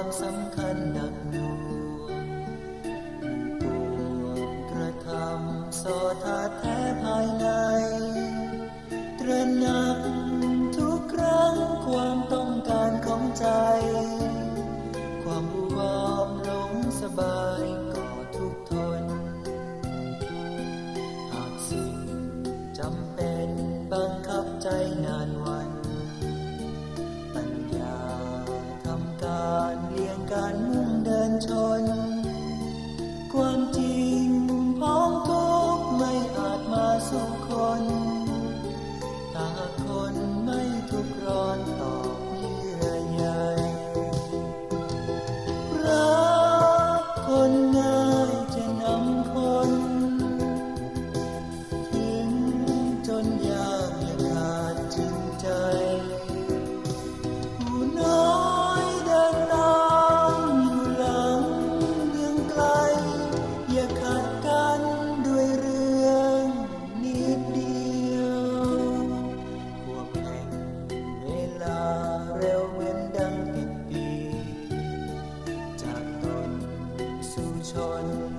ความสำคัญหนักหน่วงปวงกระทำสอทาแท้ภายใน ตระหนักทุกครั้งความต้องการของใจ ความบูบอมลงสบาย การมุ่ง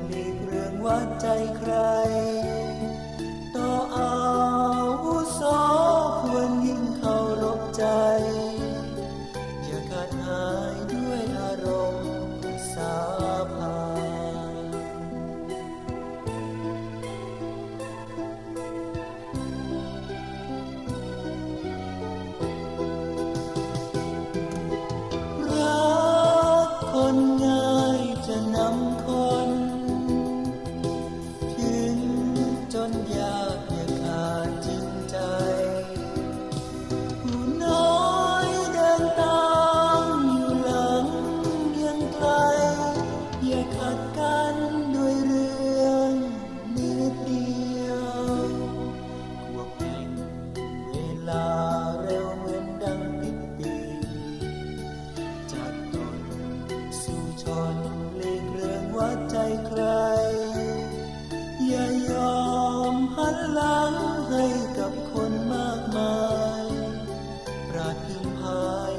มีเรื่องวัดใจใคร ลาเร็วเหมือนดังปิดปีจากตนสู่ชนเลีกเรื่องวัดใจใคร อย่ายอมหันหลังให้กับคนมากมายปราดพิงพาย